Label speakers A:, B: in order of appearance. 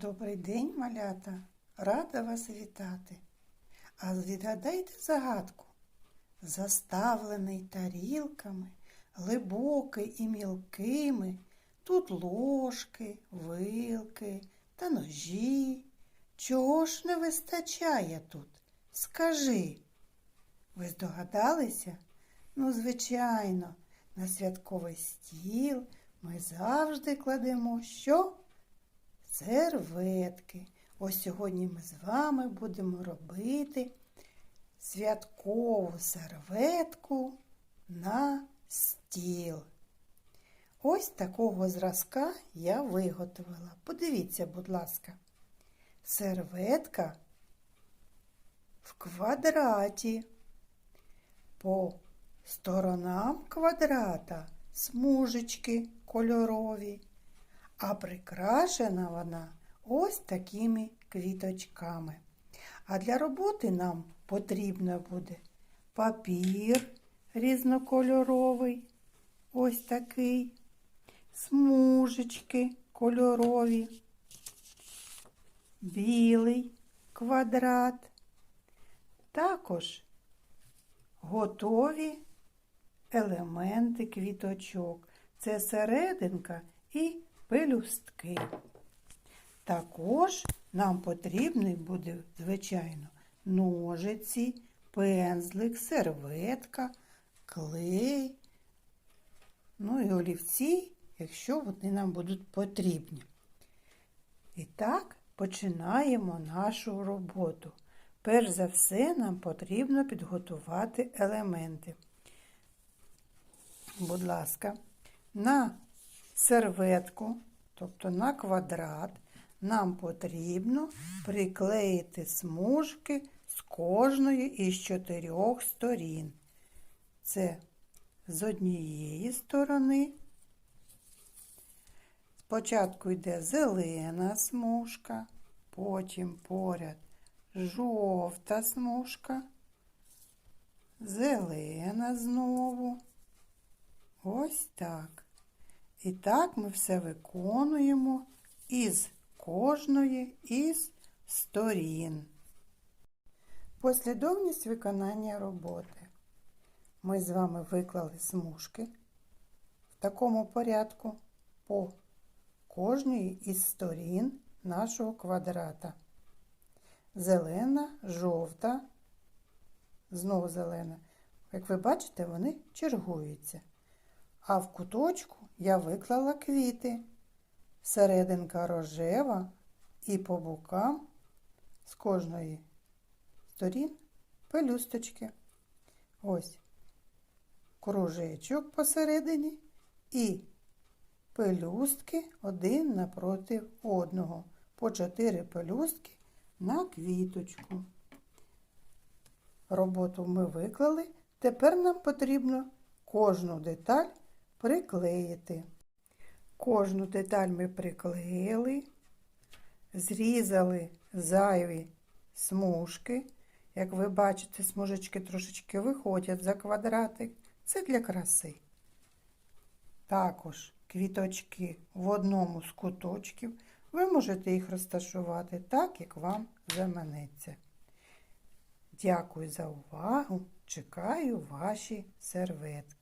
A: Добрий день, малята! Рада вас вітати. А відгадайте загадку. Заставлений тарілками, глибокий і мілкими, тут ложки, вилки та ножі. Чого ж не вистачає тут? Скажи. Ви здогадалися? Ну, звичайно, на святковий стіл ми завжди кладемо що? Серветки. Ось сьогодні ми з вами будемо робити святкову серветку на стіл. Ось такого зразка я виготовила. Подивіться, будь ласка, серветка в квадраті. По сторонам квадрата смужечки кольорові, а прикрашена вона ось такими квіточками. А для роботи нам потрібно буде папір різнокольоровий, ось такий, смужечки кольорові, білий квадрат, також готові елементи квіточок. Це серединка і пелюстки. Також нам потрібний буде, звичайно, ножиці, пензлик, серветка, клей, ну і олівці, якщо вони нам будуть потрібні. І так, починаємо нашу роботу. Перш за все, нам потрібно підготувати елементи. Будь ласка, на серветку, тобто на квадрат, нам потрібно приклеїти смужки з кожної із чотирьох сторін. Це з однієї сторони. Спочатку йде зелена смужка, потім поряд жовта смужка, зелена знову. Ось так. І так ми все виконуємо із кожної із сторін. Послідовність виконання роботи. Ми з вами виклали смужки в такому порядку по кожній із сторін нашого квадрата. Зелена, жовта, знову зелена. Як ви бачите, вони чергуються. А в куточку я виклала квіти. Серединка рожева і по бокам з кожної сторін пелюсточки. Ось кружечок посередині і пелюстки один напроти одного. По чотири пелюстки на квіточку. Роботу ми виклали. Тепер нам потрібно кожну деталь приклеїти. Кожну деталь ми приклеїли, зрізали зайві смужки. Як ви бачите, смужечки трошечки виходять за квадратик. Це для краси. Також квіточки в одному з куточків. Ви можете їх розташувати так, як вам заманеться. Дякую за увагу. Чекаю ваші серветки.